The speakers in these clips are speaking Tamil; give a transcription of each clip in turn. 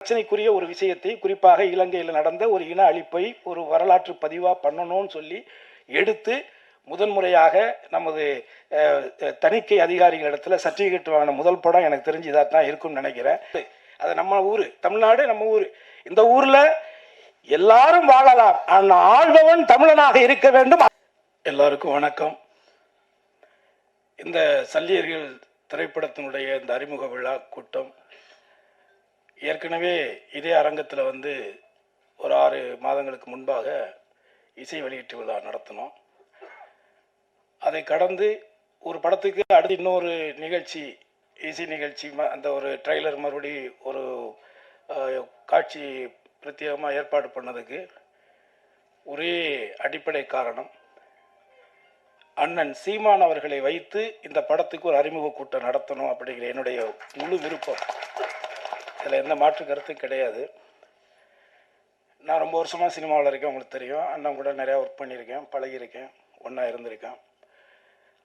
பிரச்சனைக்குரிய ஒரு விஷயத்தை குறிப்பாக இலங்கையில் நடந்த ஒரு இன அழிப்பை ஒரு வரலாற்று பதிவாக பண்ணணும்னு சொல்லி எடுத்து முதன்முறையாக நமது தணிக்கை அதிகாரிகளிடத்துல சர்டிஃபிகேட் வாங்கின முதல் படம் எனக்கு தெரிஞ்சு இதாக தான் இருக்கும்னு நினைக்கிறேன். அது நம்ம ஊர் தமிழ்நாடு நம்ம ஊர். இந்த ஊரில் எல்லாரும் வாழலாம் ஆனால் ஆள்பவன் தமிழனாக இருக்க வேண்டும். எல்லாருக்கும் வணக்கம். இந்த சல்லியர்கள் திரைப்படத்தினுடைய இந்த அறிமுக விழா கூட்டம் ஏற்கனவே இதே அரங்கத்தில் வந்து ஒரு ஆறு மாதங்களுக்கு முன்பாக இசை வெளியீட்டு விழா நடத்தினோம். அதை கடந்து ஒரு படத்துக்கு அடுத்து இன்னொரு நிகழ்ச்சி இசை நிகழ்ச்சி ம- அந்த ஒரு ட்ரைலர் மறுபடி ஒரு காட்சி பிரத்யேகமாக ஏற்பாடு பண்ணதுக்கு ஒரே அடிப்படை காரணம் அண்ணன் சீமான் அவர்களை வைத்து இந்த படத்துக்கு ஒரு அறிமுக கூட்டம் நடத்தணும் அப்படிங்கிற என்னுடைய முழு விருப்பம். இதில் எந்த மாற்று கருத்தும் கிடையாது. நான் ரொம்ப வருஷமாக சினிமாவில் இருக்கேன் உங்களுக்கு தெரியும். அண்ணன் கூட நிறையா ஒர்க் பண்ணியிருக்கேன் பழகியிருக்கேன் ஒன்றா இருந்திருக்கேன்.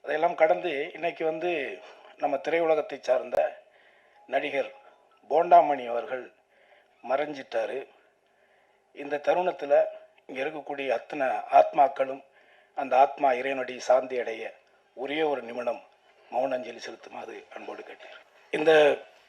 அதையெல்லாம் கடந்து இன்றைக்கி வந்து நம்ம திரையுலகத்தை சார்ந்த நடிகர் போண்டாமணி அவர்கள் மறைஞ்சிட்டாரு. இந்த தருணத்தில் இங்கே இருக்கக்கூடிய அத்தனை ஆத்மாக்களும் அந்த ஆத்மா இறைவனுடைய சாந்தி அடைய ஒரே ஒரு நிமிடம் மௌனஞ்சலி செலுத்துமாறு அன்போடு கேட்டார் இந்த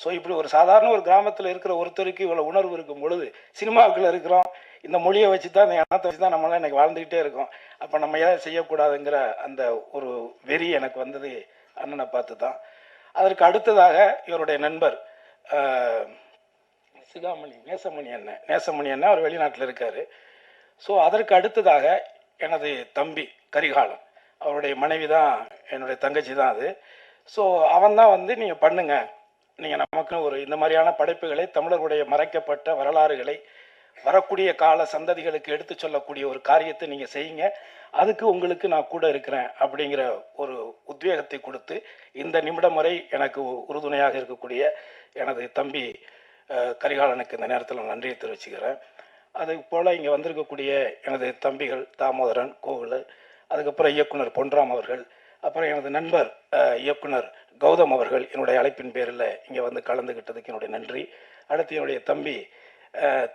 ஸோ இப்படி ஒரு சாதாரண ஒரு கிராமத்தில் இருக்கிற ஒருத்தருக்கு இவ்வளோ உணர்வு இருக்கும் பொழுது சினிமாவுக்குள்ள இருக்கிறோம். இந்த மொழியை வச்சு தான் இந்த எண்ணத்தை வச்சு தான் நம்மளாம் இன்றைக்கி வாழ்ந்துக்கிட்டே இருக்கோம். அப்போ நம்ம ஏன் செய்யக்கூடாதுங்கிற அந்த ஒரு வெறி எனக்கு வந்தது அண்ணனை பார்த்து தான் அதற்கு அடுத்ததாக இவருடைய நண்பர் சிகாமணி நேசமணி அண்ணன். நேசமணி அண்ணன் அவர் வெளிநாட்டில் இருக்கார். ஸோ அதற்கு அடுத்ததாக எனது தம்பி கரிகாலன். அவருடைய மனைவி தான் என்னுடைய தங்கச்சி தான் அது. ஸோ அவன் தான் வந்து நீங்கள் பண்ணுங்கள் நீங்கள் நமக்கு ஒரு இந்த மாதிரியான படைப்புகளை தமிழர்களுடைய மறைக்கப்பட்ட வரலாறுகளை வரக்கூடிய கால சந்ததிகளுக்கு எடுத்து சொல்லக்கூடிய ஒரு காரியத்தை நீங்கள் செய்யுங்க. அதுக்கு உங்களுக்கு நான் கூட இருக்கிறேன் அப்படிங்கிற ஒரு உத்வேகத்தை கொடுத்து இந்த நிமிடம் வரை எனக்கு உறுதுணையாக இருக்கக்கூடிய எனது தம்பி கரிகாலனுக்கு இந்த நேரத்தில் நான் நன்றியை தெரிவிச்சுக்கிறேன். அது போல் இங்கே வந்திருக்கக்கூடிய எனது தம்பிகள் தாமோதரன் கோகுல் அதுக்கப்புறம் இயக்குனர் பொன்ராம் அவர்கள் அப்புறம் எனது நண்பர் இயக்குனர் கௌதம் அவர்கள் என்னுடைய அழைப்பின் பேரில் இங்கே வந்து கலந்துக்கிட்டதுக்கு என்னுடைய நன்றி. அடுத்து என்னுடைய தம்பி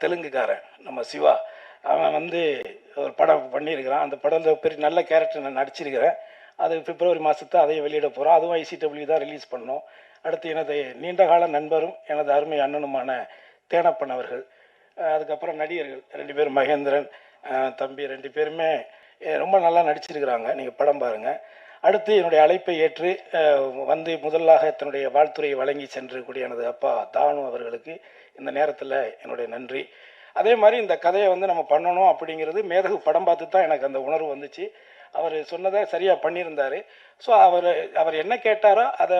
தெலுங்குக்காரன் நம்ம சிவா. அவன் வந்து ஒரு படம் பண்ணியிருக்கிறான். அந்த படத்தில் பெரிய நல்ல கேரக்டர் நான் நடிச்சிருக்கிறேன். அது பிப்ரவரி மாதத்தை அதையும் வெளியிட போகிறோம் அதுவும் ஐசிடபிள்யூ தான் ரிலீஸ் பண்ணோம் அடுத்து எனது நீண்டகால நண்பரும் எனது அருமை அண்ணனுமான தேனப்பன் அவர்கள் அதுக்கப்புறம் நடிகர்கள் ரெண்டு பேரும் மகேந்திரன் தம்பி ரெண்டு பேருமே ரொம்ப நல்லா நடிச்சிருக்கிறாங்க. நீங்கள் படம் பாருங்கள் அடுத்து என்னுடைய அழைப்பை ஏற்று வந்து முதலாக தன்னுடைய வாழ்த்துறையை வழங்கி சென்றிருக்கக்கூடிய எனது அப்பா தானு அவர்களுக்கு இந்த நேரத்தில் என்னுடைய நன்றி. அதே மாதிரி இந்த கதையை வந்து நம்ம பண்ணணும் அப்படிங்கிறது மேதகு படம் பார்த்து தான் எனக்கு அந்த உணர்வு வந்துச்சு. அவர் சொன்னதை சரியாக பண்ணியிருந்தார். ஸோ அவர் அவர் என்ன கேட்டாரோ அதை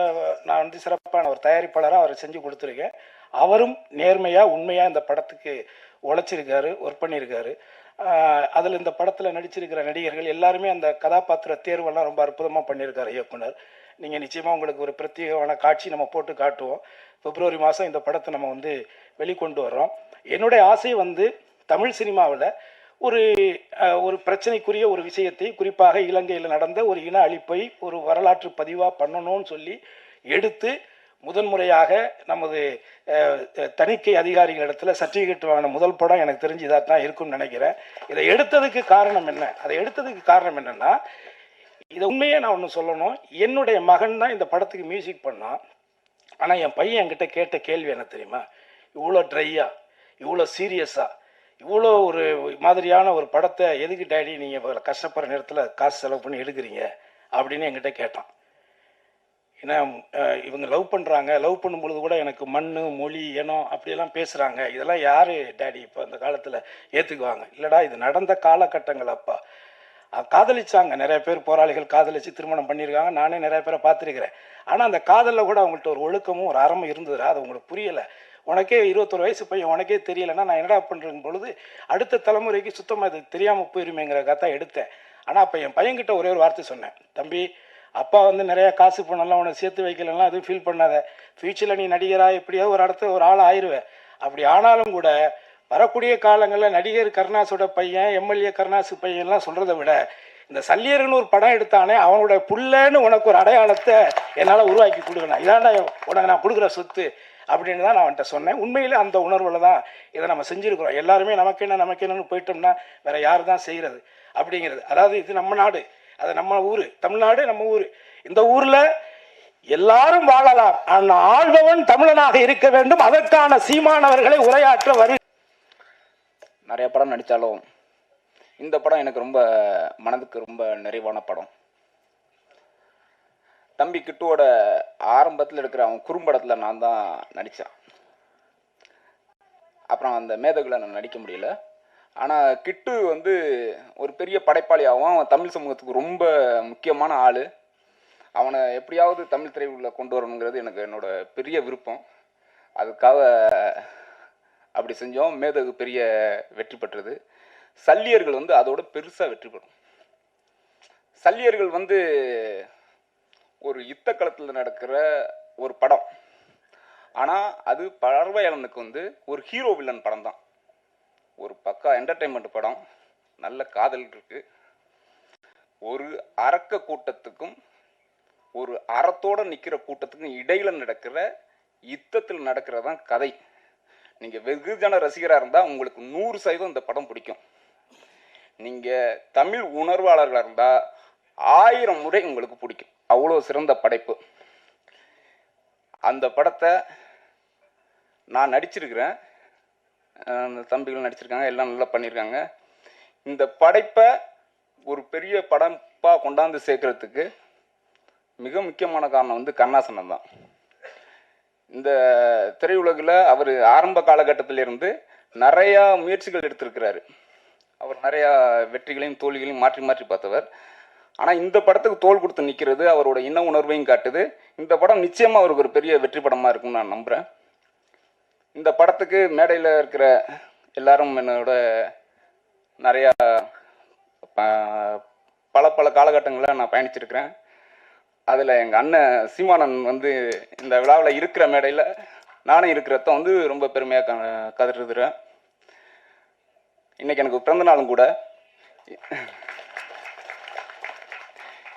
நான் வந்து சிறப்பான ஒரு தயாரிப்பாளராக அவர் செஞ்சு கொடுத்துருக்கேன். அவரும் நேர்மையாக உண்மையாக இந்த படத்துக்கு உழைச்சிருக்காரு ஒர்க் பண்ணியிருக்காரு. அதில் இந்த படத்தில் நடிச்சிருக்கிற நடிகர்கள் எல்லாருமே அந்த கதாபாத்திர தேர்வெல்லாம் ரொம்ப அற்புதமாக பண்ணியிருக்காரு இயக்குனர். நீங்கள் நிச்சயமாக உங்களுக்கு ஒரு பிரத்யேகமான காட்சி நம்ம போட்டு காட்டுவோம். பிப்ரவரி மாதம் இந்த படத்தை நம்ம வந்து வெளிக்கொண்டு வர்றோம். என்னுடைய ஆசை வந்து தமிழ் சினிமாவில் ஒரு ஒரு பிரச்சனைக்குரிய ஒரு விஷயத்தை குறிப்பாக இலங்கையில் நடந்த ஒரு இன அழிப்பை ஒரு வரலாற்று பதிவாக பண்ணணும்னு சொல்லி எடுத்து முதன்முறையாக நமது தணிக்கை அதிகாரிகள் தணிக்கை அதிகாரிகளிடத்துல சர்டிஃபிகேட் வாங்கின முதல் படம் எனக்கு தெரிஞ்சு இதாக தான் இருக்கும்னு நினைக்கிறேன். இதை எடுத்ததுக்கு காரணம் என்ன? அதை எடுத்ததுக்கு காரணம் என்னென்னா இதை உண்மையே நான் ஒன்று சொல்லணும். என்னுடைய மகன் தான் இந்த படத்துக்கு மியூசிக் பண்ணான். ஆனால் என் பையன் என்கிட்ட கேட்ட கேள்வி என்ன தெரியுமா? இவ்வளோ ட்ரையாக இவ்வளோ சீரியஸாக இவ்வளோ ஒரு மாதிரியான ஒரு படத்தை எதுக்கு டேடி நீங்கள் கஷ்டப்படுற நேரத்தில் காசு செலவு பண்ணி எடுக்கிறீங்க? அப்படின்னு என்கிட்ட கேட்டான். ஏன்னா இவங்க லவ் பண்ணுறாங்க லவ் பண்ணும் பொழுது கூட எனக்கு மண் மொழி இனம் அப்படியெல்லாம் பேசுகிறாங்க இதெல்லாம் யார் டேடி? இப்போ அந்த காலத்தில் ஏற்றுக்குவாங்க இல்லைடா இது நடந்த காலகட்டங்கள் அப்பா. காதலிச்சாங்க. நிறைய பேர் போராளிகள் காதலிச்சு திருமணம் பண்ணியிருக்காங்க. நானே நிறைய பேரை பார்த்துருக்கிறேன். ஆனால் அந்த காதலில் கூட அவங்கள்ட்ட ஒரு ஒழுக்கமும் ஒரு அறமும் இருந்ததுடா அது உங்களுக்கு புரியலை. உனக்கே இருபத்தொரு வயசு பையன் உனக்கே தெரியலைன்னா நான் என்னடா பண்ணுறேன் பொழுது அடுத்த தலைமுறைக்கு சுத்தமாக இது தெரியாமல் போயிருமேங்கிற தான் எடுத்தேன். ஆனால் அப்போ என் பையன்கிட்ட ஒரே ஒரு வார்த்தை சொன்னேன். தம்பி அப்பா வந்து நிறையா காசு பண்ணலாம் உனக்கு சேர்த்து வைக்கலன்னா அதுவும் ஃபீல் பண்ணாத. ஃப்யூச்சரில் நீ நடிகராக எப்படியோ ஒரு இடத்த ஒரு ஆள் ஆயிடுவேன் அப்படி ஆனாலும் கூட வரக்கூடிய காலங்களில் நடிகர் கருணாஸோட பையன் எம்எல்ஏ கருணாசு பையன்லாம் சொல்கிறத விட இந்த சல்லியர்னு ஒரு படம் எடுத்தானே அவனோட புள்ளன்னு உனக்கு ஒரு அடையாளத்தை என்னால் உருவாக்கி கொடுக்கணும். இதாண்டா உனக்கு நான் கொடுக்குற சொத்து அப்படின்னு தான் நான் அவன்கிட்ட சொன்னேன். உண்மையில் அந்த உணர்வில் தான் இதை நம்ம செஞ்சுருக்கிறோம். எல்லாருமே நமக்கு என்ன நமக்கு என்னன்னு போயிட்டோம்னா வேற யார் தான் செய்கிறது அப்படிங்கிறது. அதாவது இது நம்ம நாடு. அது நம்ம ஊர் தமிழ்நாடு நம்ம ஊர். இந்த ஊரில் எல்லாரும் வாழலாம். ஆனால் ஆழ்பவன் தமிழனாக இருக்க வேண்டும். அதற்கான சீமானவர்களை உரையாற்ற வரு நிறைய படம் நடித்தாலும் இந்த படம் எனக்கு ரொம்ப மனதுக்கு ரொம்ப நிறைவான படம். தம்பி கிட்டுவோட ஆரம்பத்தில் இருக்கிற அவன் குறும்படத்தில் நான் தான் நடித்தேன் அப்புறம் அந்த மேதகுல நான் நடிக்க முடியல. ஆனால் கிட்டு வந்து ஒரு பெரிய படைப்பாளியாகவும் அவன் தமிழ் சமூகத்துக்கு ரொம்ப முக்கியமான ஆள். அவனை எப்படியாவது தமிழ் திரையுள்ள கொண்டு வரணுங்கிறது எனக்கு என்னோட பெரிய விருப்பம். அதுக்காக அப்படி செஞ்சோம். மேதகு பெரிய வெற்றி பெற்றது. சல்லியர்கள் வந்து அதோட பெருசாக வெற்றி பெறும். சல்லியர்கள் வந்து ஒரு யுத்த களத்தில் நடக்கிற ஒரு படம். ஆனால் அது பார்வையாளனுக்கு வந்து ஒரு ஹீரோ வில்லன் படம் தான் ஒரு பக்கா என்டர்டைன்மெண்ட் படம். நல்ல காதல் இருக்கு. ஒரு அரக்க கூட்டத்துக்கும் ஒரு அறத்தோட நிற்கிற கூட்டத்துக்கும் இடையில் நடக்கிற யுத்தத்தில் நடக்கிறதான் கதை. நீங்கள் வெகுஜன ரசிகராக இருந்தால் உங்களுக்கு நூறு சதவீதம் இந்த படம் பிடிக்கும். நீங்கள் தமிழ் உணர்வாளர்களாக இருந்தால் ஆயிரம் முறை உங்களுக்கு பிடிக்கும். அவ்வளோ சிறந்த படைப்பு. அந்த படத்தை நான் நடிச்சிருக்கிறேன். அந்த தம்பிகள் நடிச்சிருக்காங்க எல்லாம் நல்லா பண்ணியிருக்காங்க. இந்த படைப்பை ஒரு பெரிய படப்பாக கொண்டாந்து சேர்க்கறதுக்கு மிக முக்கியமான காரணம் வந்து கண்ணாசனம் தான். இந்த திரையுலகில் அவர் ஆரம்ப காலகட்டத்திலிருந்து நிறையா முயற்சிகள் எடுத்திருக்கிறாரு. அவர் நிறையா வெற்றிகளையும் தோல்விகளையும் மாற்றி மாற்றி பார்த்தவர். ஆனால் இந்த படத்துக்கு தோல் கொடுத்து நிற்கிறது அவரோட இன உணர்வையும் காட்டுது. இந்த படம் நிச்சயமாக அவருக்கு ஒரு பெரிய வெற்றி படமாக இருக்கும்னு நான் நம்புகிறேன் இந்த படத்துக்கு மேடையில் இருக்கிற எல்லாரும் என்னோட நிறையா ப- பல பல காலகட்டங்களில் நான் பயணிச்சிருக்கிறேன். அதில் எங்கள் அண்ணன் சீமானன் வந்து இந்த விழாவில் இருக்கிற மேடையில் நானும் இருக்கிறத வந்து ரொம்ப பெருமையாக க கதறுதுறேன் இன்னைக்கு எனக்கு பிறந்த நாளும் கூட.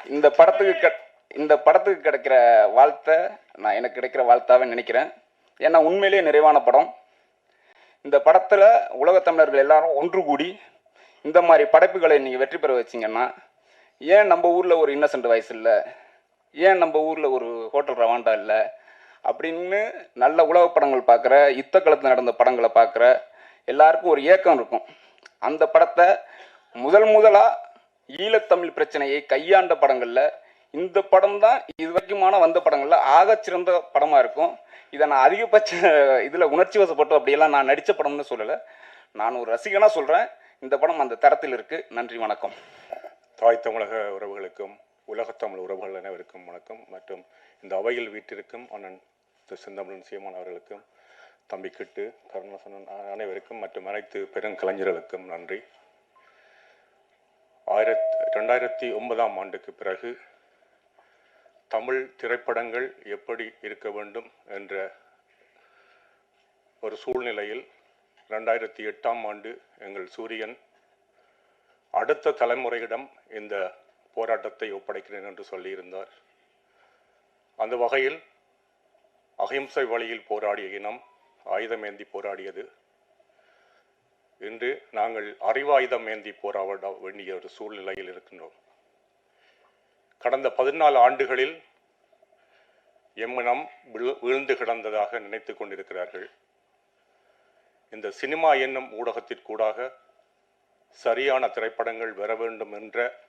இந்த படத்துக்கு க இந்த படத்துக்கு கிடைக்கிற வாழ்த்தை நான் எனக்கு கிடைக்கிற வாழ்த்தாவே நினைக்கிறேன். ஏன்னா உண்மையிலேயே நிறைவான படம். இந்த படத்தில் உலகத் தமிழர்கள் எல்லாரும் ஒன்று கூடி இந்த மாதிரி படைப்புகளை நீங்கள் வெற்றி பெற வச்சிங்கன்னா ஏன் நம்ம ஊரில் ஒரு இன்னசென்ட் வயசு இல்லை? ஏன் நம்ம ஊரில் ஒரு ஹோட்டல் ரவாண்டா இல்லை? அப்படின்னு நல்ல உலக படங்கள் பார்க்குற யுத்த களத்தில் நடந்த படங்களை பார்க்குற எல்லாருக்கும் ஒரு ஏக்கம் இருக்கும். அந்த படத்தை முதல் முதலாக ஈழத்தமிழ் பிரச்சனையை கையாண்ட படங்களில் இந்த படம் தான் இது வரைக்குமான வந்த படங்களில் ஆக சிறந்த படமாக இருக்கும். இதை நான் அதிகபட்ச இதில் உணர்ச்சி வசப்பட்டு அப்படியெல்லாம் நான் நடித்த படம்னு சொல்லலை. நான் ஒரு ரசிகனாக சொல்கிறேன் இந்த படம் அந்த தரத்தில் இருக்குது நன்றி வணக்கம். தாய் தமிழக உறவுகளுக்கும் உலகத்தமிழ் உறவுகள் அனைவருக்கும் வணக்கம். மற்றும் இந்த அவையில் வீட்டிற்கும் அண்ணன் திரு செந்தமிழன் சீமான் அவர்களுக்கும் தம்பி கிட்டு கருணாசனன் அனைவருக்கும் மற்றும் அனைத்து பெருங்கலைஞர்களுக்கும் நன்றி. ஆயிரத் ரெண்டாயிரத்தி ஒன்பதாம் ஆண்டுக்கு பிறகு தமிழ் திரைப்படங்கள் எப்படி இருக்க வேண்டும் என்ற ஒரு சூழ்நிலையில் ரெண்டாயிரத்தி எட்டாம் ஆண்டு எங்கள் சூரியன் அடுத்த தலைமுறையிடம் இந்த போராட்டத்தை ஒப்படைக்கிறேன் என்று சொல்லியிருந்தார். அந்த வகையில் அகிம்சை வழியில் போராடிய இனம் ஆயுதமேந்தி போராடியது. இன்று நாங்கள் அறிவாயுதம் ஏந்தி போராட வேண்டிய ஒரு சூழ்நிலையில் இருக்கின்றோம். கடந்த பதினாலு ஆண்டுகளில் எம்மனம் விழு- வீழ்ந்து கிடந்ததாக நினைத்து கொண்டிருக்கிறார்கள். இந்த சினிமா என்னும் ஊடகத்திற்கூடாக சரியான திரைப்படங்கள் வர வேண்டும் என்ற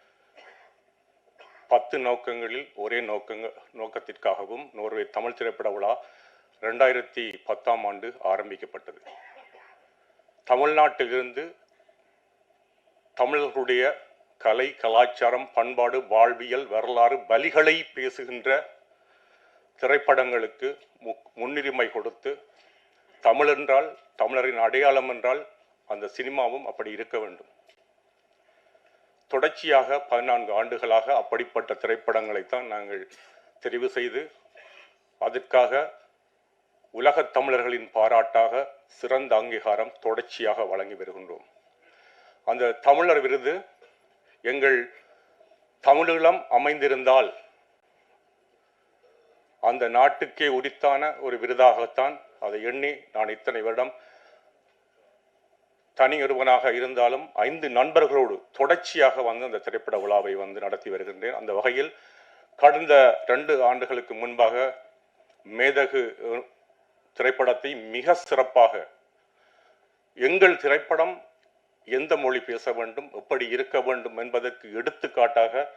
பத்து நோக்கங்களில் ஒரே நோக்கங்க நோக்கத்திற்காகவும் நோர்வே தமிழ் திரைப்பட விழா ரெண்டாயிரத்தி பத்தாம் ஆண்டு ஆரம்பிக்கப்பட்டது. தமிழ்நாட்டிலிருந்து தமிழர்களுடைய கலை கலாச்சாரம் பண்பாடு வாழ்வியல் வரலாறு பலிகளை பேசுகின்ற திரைப்படங்களுக்கு மு- முன்னுரிமை கொடுத்து தமிழ் என்றால் தமிழரின் அடையாளம் என்றால் அந்த சினிமாவும் அப்படி இருக்க வேண்டும். தொடர்ச்சியாக பதினான்கு ஆண்டுகளாக அப்படிப்பட்ட திரைப்படங்களைத்தான் நாங்கள் தெரிவு செய்து அதற்காக உலகத் தமிழர்களின் பாராட்டாக சிறந்த அங்கீகாரம் தொடர்ச்சியாக வழங்கி வருகின்றோம். அந்த தமிழர் விருது எங்கள் தமிழீழம் அமைந்திருந்தால் அந்த நாட்டுக்கே உரித்தான ஒரு விருதாகத்தான் அதை எண்ணி நான் இத்தனை வருடம் தனி ஒருவனாக இருந்தாலும் ஐந்து நண்பர்களோடு தொடர்ச்சியாக வந்து அந்த திரைப்பட விழாவை வந்து நடத்தி வருகின்றேன். அந்த வகையில் கடந்த ரெண்டு ஆண்டுகளுக்கு முன்பாக மேதகு திரைப்படத்தை மிக சிறப்பாக எங்கள் திரைப்படம் எந்த மொழி பேச வேண்டும் எப்படி இருக்க வேண்டும் என்பதற்கு எடுத்துக்காட்டாக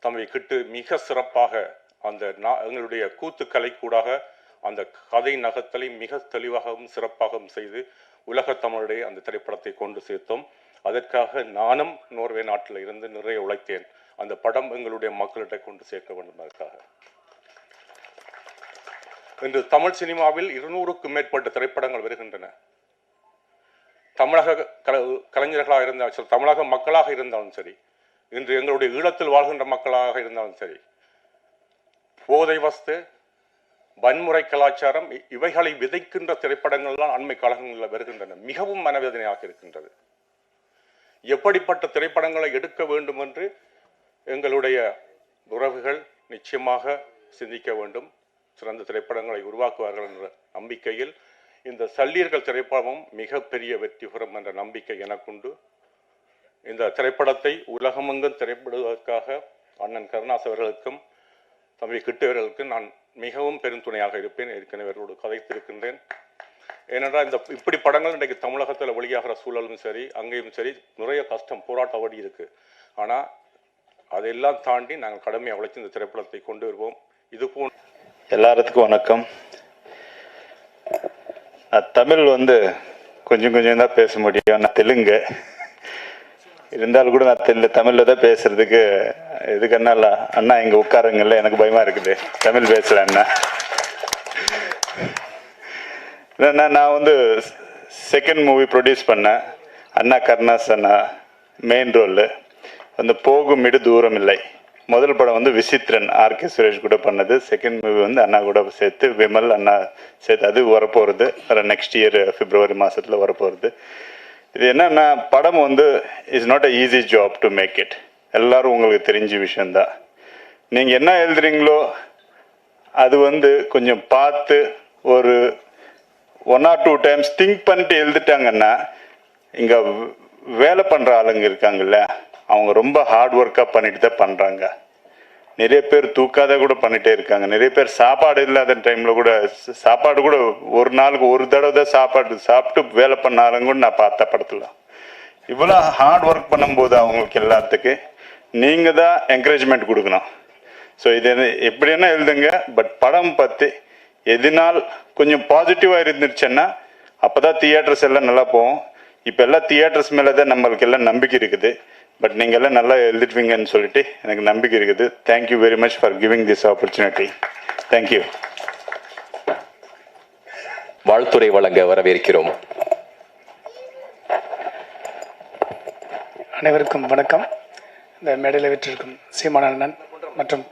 தம்மை கிட்டு மிக சிறப்பாக அந்த எங்களுடைய கூத்துக்கலை கூடாக அந்த கதை நகத்தலை மிக தெளிவாகவும் சிறப்பாகவும் செய்து உலகத் தமிழுடைய அந்த திரைப்படத்தை கொண்டு சேர்த்தோம். அதற்காக நானும் நோர்வே நாட்டில் இருந்து நிறைய உழைத்தேன். அந்த படம் எங்களுடைய மக்களிடம் கொண்டு சேர்க்க வேண்டும் அதற்காக. இன்று தமிழ் சினிமாவில் இருநூறுக்கும் மேற்பட்ட திரைப்படங்கள் வருகின்றன. தமிழக கல கலைஞர்களாக இருந்தாலும் சரி தமிழக மக்களாக இருந்தாலும் சரி இன்று எங்களுடைய ஈழத்தில் வாழ்கின்ற மக்களாக இருந்தாலும் சரி போதை வஸ்து வன்முறை கலாச்சாரம் இ- இவைகளை விதைக்கின்ற திரைப்படங்கள் தான் அண்மை காலங்களில் வருகின்றன. மிகவும் மனவேதனையாக இருக்கின்றது. எப்படிப்பட்ட திரைப்படங்களை எடுக்க வேண்டும் என்று எங்களுடைய உறவுகள் நிச்சயமாக சிந்திக்க வேண்டும். சிறந்த திரைப்படங்களை உருவாக்குவார்கள் என்ற நம்பிக்கையில் இந்த சல்லீர்கள் திரைப்படமும் மிகப்பெரிய வெற்றி பெறும் என்ற நம்பிக்கை எனக்குண்டு. இந்த திரைப்படத்தை உலகமெங்கும் திரைப்படுவதற்காக அண்ணன் கருணாஸ் அவர்களுக்கும் தம்பி கிட்டவர்களுக்கும் நான் மிகவும் பெருந்துணையாக இருப்பேன். ஏற்கனவே அவர்களோடு கதைத்திருக்கின்றேன். ஏனென்றால் இந்த இப்படி படங்கள் இன்றைக்கு தமிழகத்தில் வெளியாகிற சூழலும் சரி அங்கேயும் சரி நிறைய கஷ்டம் போராட்ட வழி இருக்கு. ஆனால் அதையெல்லாம் தாண்டி நாங்கள் கடமையை உழைச்சி இந்த திரைப்படத்தை கொண்டு வருவோம். இது போன்ற எல்லாத்துக்கும் வணக்கம். தமிழ் வந்து கொஞ்சம் கொஞ்சம் தான் பேச முடியும். நான் தெலுங்கு. இருந்தாலும் கூட நான் தெரியல தமிழில் தான் பேசுறதுக்கு இதுக்கு என்ன அண்ணா இங்கே உட்காருங்கல்ல எனக்கு பயமாக இருக்குது. தமிழ் பேசல அண்ணா. இல்லைண்ணா நான் வந்து செகண்ட் மூவி ப்ரொடியூஸ் பண்ணேன். அண்ணா கருணாஸ் அண்ணா மெயின் ரோல் வந்து போகும் இடு தூரம் இல்லை. முதல் படம் வந்து விசித்திரன் ஆர்கே சுரேஷ் கூட பண்ணது. செகண்ட் மூவி வந்து அண்ணா கூட சேர்த்து விமல் அண்ணா சேர்த்து அது வரப்போகிறது வர நெக்ஸ்ட் இயர் பிப்ரவரி மாதத்தில் வரப்போகிறது இது என்னன்னா படம் வந்து is not a easy job to make it எல்லாரும் உங்களுக்கு தெரிஞ்ச விஷயந்தான் நீங்கள் என்ன எழுதுறீங்களோ அது வந்து கொஞ்சம் பார்த்து ஒரு one or two times think பண்ணிட்டு எழுதிட்டாங்கன்னா இங்கே வேலை பண்ணுற ஆளுங்க இருக்காங்கல்ல அவங்க ரொம்ப ஹார்ட் ஒர்க்காக பண்ணிட்டு தான் பண்ணுறாங்க நிறைய பேர் தூக்காத கூட பண்ணிகிட்டே இருக்காங்க. நிறைய பேர் சாப்பாடு இல்லாத டைமில் கூட சாப்பாடு கூட ஒரு நாளுக்கு ஒரு தடவை தான் சாப்பாடு சாப்பிட்டு வேலை பண்ணாலும் கூட நான் பார்த்த படத்தில். இவ்வளோ ஹார்ட் ஒர்க் பண்ணும்போது அவங்களுக்கு எல்லாத்துக்கு நீங்கள் தான் என்கரேஜ்மெண்ட் கொடுக்கணும். ஸோ இது என்ன- எழுதுங்க பட் படம் பற்றி எதினால் கொஞ்சம் பாசிட்டிவாக இருந்துருச்சுன்னா அப்போ தான் தியேட்டர்ஸ் எல்லாம் நல்லா போகும். இப்போ எல்லாம் தியேட்டர்ஸ் மேலே தான் நம்மளுக்கு எல்லாம் நம்பிக்கை இருக்குது. பட் நீங்கள் எல்லாம் நல்லா எழுதிடுவீங்கன்னு சொல்லிட்டு எனக்கு நம்பிக்கை இருக்குது. Thank you very much for giving this opportunity thank you வாழ்த்துரை வழங்க வரவேற்கிறோம். அனைவருக்கும் வணக்கம். இந்த மேடையில் விற்றிருக்கும் சீமான அண்ணன் மற்றும்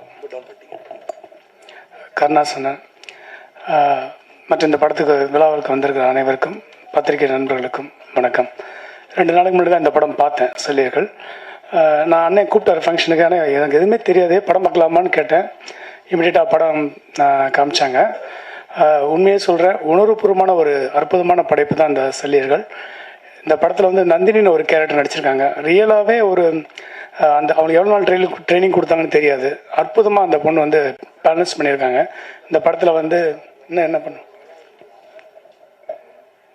ஆஹ், மற்றும் இந்த படத்துக்கு விழாவிற்கு வந்திருக்கிற அனைவருக்கும் பத்திரிகை நண்பர்களுக்கும் வணக்கம். ரெண்டு நாளைக்கு முன்னாடி தான் இந்த படம் பார்த்தேன் செல்லியர்கள். நான் அண்ணன் கூப்பிட்டார் ஃபங்க்ஷனுக்கு ஆனால் எனக்கு எதுவுமே தெரியாது படம் பார்க்கலாமான்னு கேட்டேன். இமிடியட்டாக படம் காமிச்சாங்க. உண்மையை உண்மையே சொல்கிறேன் உணர்வுபூர்வமான ஒரு அற்புதமான படைப்பு தான் இந்த செல்லியர்கள். இந்த படத்தில் வந்து நந்தினின்னு ஒரு கேரக்டர் நடிச்சிருக்காங்க. ரியலாகவே ஒரு அந்த அவங்க எவ்வளோ நாள் ட்ரெயினிங் ட்ரைனிங் கொடுத்தாங்கன்னு தெரியாது. அற்புதமாக அந்த பொண்ணு வந்து பேலன்ஸ் பண்ணியிருக்காங்க. இந்த படத்தில் வந்து இன்னும் என்ன பண்ணும்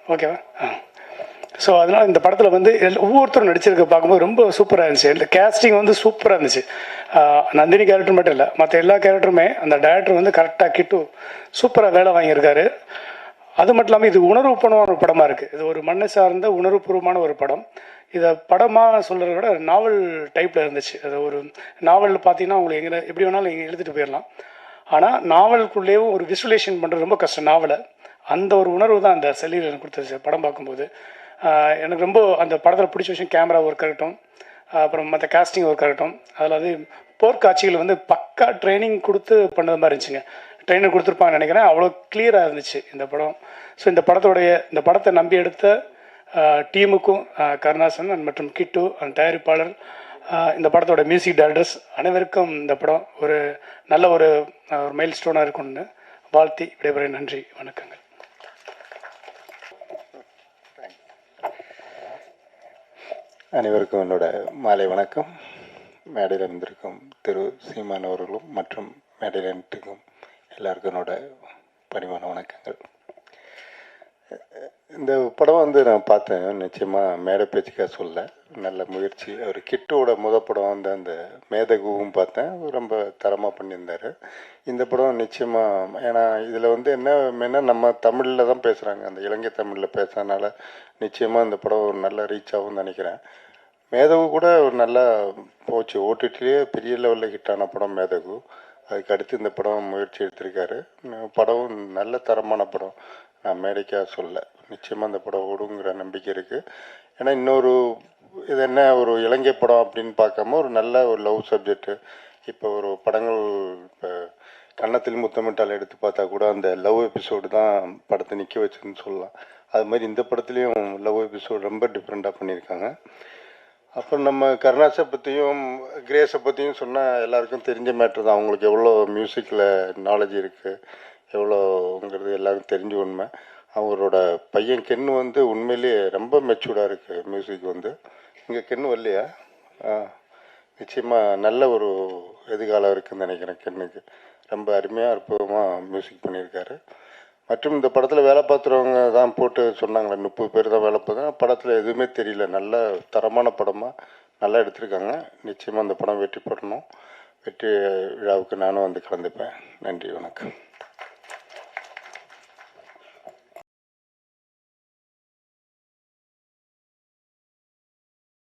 ஓகேவா ஆ. ஸோ அதனால் இந்த படத்தில் வந்து ஒவ்வொருத்தரும் நடிச்சிருக்க பார்க்கும்போது ரொம்ப சூப்பராக இருந்துச்சு. இந்த கேஸ்டிங் வந்து சூப்பராக இருந்துச்சு. நந்தினி கேரக்டர் மட்டும் இல்லை மற்ற எல்லா கேரக்டருமே அந்த டேரக்டர் வந்து கரெக்டாக கிட்டு சூப்பராக வேலை வாங்கியிருக்காரு. அது மட்டும் இல்லாமல் இது உணர்வுபூர்வமான ஒரு படமாக இருக்குது இது ஒரு மண்ணை சார்ந்த உணர்வுபூர்வமான ஒரு படம். இதை படமாக சொல்கிறத விட நாவல் டைப்பில் இருந்துச்சு. அது ஒரு நாவல் பார்த்தீங்கன்னா உங்களை எங்கே எப்படி வேணாலும் நீங்கள் எழுதிட்டு போயிடலாம். ஆனால் நாவலுக்குள்ளேயும் ஒரு விசுவலேஷன் பண்ணுறது ரொம்ப கஷ்டம். நாவலை அந்த ஒரு உணர்வு தான் அந்த செல்லியில் எனக்கு கொடுத்துருச்சு படம் பார்க்கும்போது. எனக்கு ரொம்ப அந்த படத்தில் பிடிச்ச விஷயம் கேமரா ஒர்க் ஆகட்டும் அப்புறம் மற்ற காஸ்டிங் ஒர்க் ஆகட்டும் அதில் வந்து போர்க்காட்சிகள் வந்து பக்கா ட்ரைனிங் கொடுத்து பண்ணது மாதிரி இருந்துச்சுங்க. ட்ரைனர் கொடுத்துருப்பாங்கன்னு நினைக்கிறேன். அவ்வளோ கிளியராக இருந்துச்சு இந்த படம். ஸோ இந்த படத்தோடைய இந்த படத்தை நம்பி எடுத்த டீமுக்கும் கருணாசன் மற்றும் கிட்டு அந்த தயாரிப்பாளர் இந்த படத்தோட மியூசிக் டைரக்டர்ஸ் அனைவருக்கும் இந்த படம் ஒரு நல்ல ஒரு ஒரு மைல் ஸ்டோனாக இருக்கும்னு வாழ்த்தி விடைபெற நன்றி. வணக்கங்கள். அனைவருக்கும் என்னோட மாலை வணக்கம். மேடையில் இருந்திருக்கும் திரு சீமான் அவர்களும் மற்றும் மேடையில் நின்றுக்கும் எல்லாருக்கும் என்னோட பணிவான வணக்கங்கள். இந்த படம் வந்து நான் பார்த்தேன். நிச்சயமாக மேடை பேச்சுக்காக சொல்ல. நல்ல முயற்சி. அவர் கிட்டோட முத படம் வந்து அந்த மேதகுவும் பார்த்தேன். ரொம்ப தரமாக பண்ணியிருந்தார். இந்த படம் நிச்சயமாக ஏன்னா இதில் வந்து என்ன மெயினாக நம்ம தமிழில் தான் பேசுகிறாங்க அந்த இலங்கை தமிழில் பேசுறதுனால நிச்சயமாக இந்த படம் ஒரு நல்ல ரீச் ஆகும்னு நினைக்கிறேன். மேதகு கூட ஒரு நல்லா போச்சு. ஓடிடிலேயே பெரிய லெவலில் ஹிட்டான படம் மேதகு. அதுக்கு அடுத்து இந்த படம் முயற்சி எடுத்திருக்காரு. படமும் படம் நல்ல தரமான படம். நான் மேடைக்காக சொல்ல. நிச்சயமாக அந்த படம் ஓடுங்கிற நம்பிக்கை இருக்குது ஏன்னா இன்னொரு இது என்ன ஒரு இலங்கை படம் அப்படின்னு பார்க்காம ஒரு நல்ல ஒரு லவ் சப்ஜெக்ட்டு இப்போ ஒரு படங்கள் இப்போ கன்னத்தில் முத்தமிட்டால் எடுத்து பார்த்தா கூட அந்த லவ் எபிசோடு தான் படத்தை நிற்க வச்சுன்னு சொல்லலாம். அது மாதிரி இந்த படத்துலேயும் லவ் எபிசோடு ரொம்ப டிஃப்ரெண்ட்டாக பண்ணியிருக்காங்க. அப்புறம் நம்ம கருணாஸை பற்றியும் கிரேஸை பற்றியும் சொன்னால் எல்லாருக்கும் தெரிஞ்ச மேட்ரு தான். அவங்களுக்கு எவ்வளோ மியூசிக்கில் நாலேஜ் இருக்குது எவ்வளோங்கிறது எல்லாருக்கும் தெரிஞ்ச உண்மை. அவரோட பையன் கென்னு வந்து உண்மையிலேயே ரொம்ப மெச்சூர்டாக இருக்குது மியூசிக் வந்து. இங்கே கென்னு வரலையா? நிச்சயமாக நல்ல ஒரு எதிர்காலம் இருக்குதுன்னு நினைக்கிறேன் கென்னுக்கு. ரொம்ப அருமையாக அற்புதமாக மியூசிக் பண்ணியிருக்காரு. மற்றும் இந்த படத்தில் வேலை பார்த்துறவங்க தான் போட்டு சொன்னாங்களே முப்பது பேர் தான் வேலை பார்த்தாங்க படத்தில் எதுவுமே தெரியல. நல்ல தரமான படமாக நல்லா எடுத்திருக்காங்க. நிச்சயமாக அந்த படம் வெற்றி பெறணும். வெற்றி விழாவுக்கு நானும் வந்து கலந்துப்பேன். நன்றி வணக்கம்.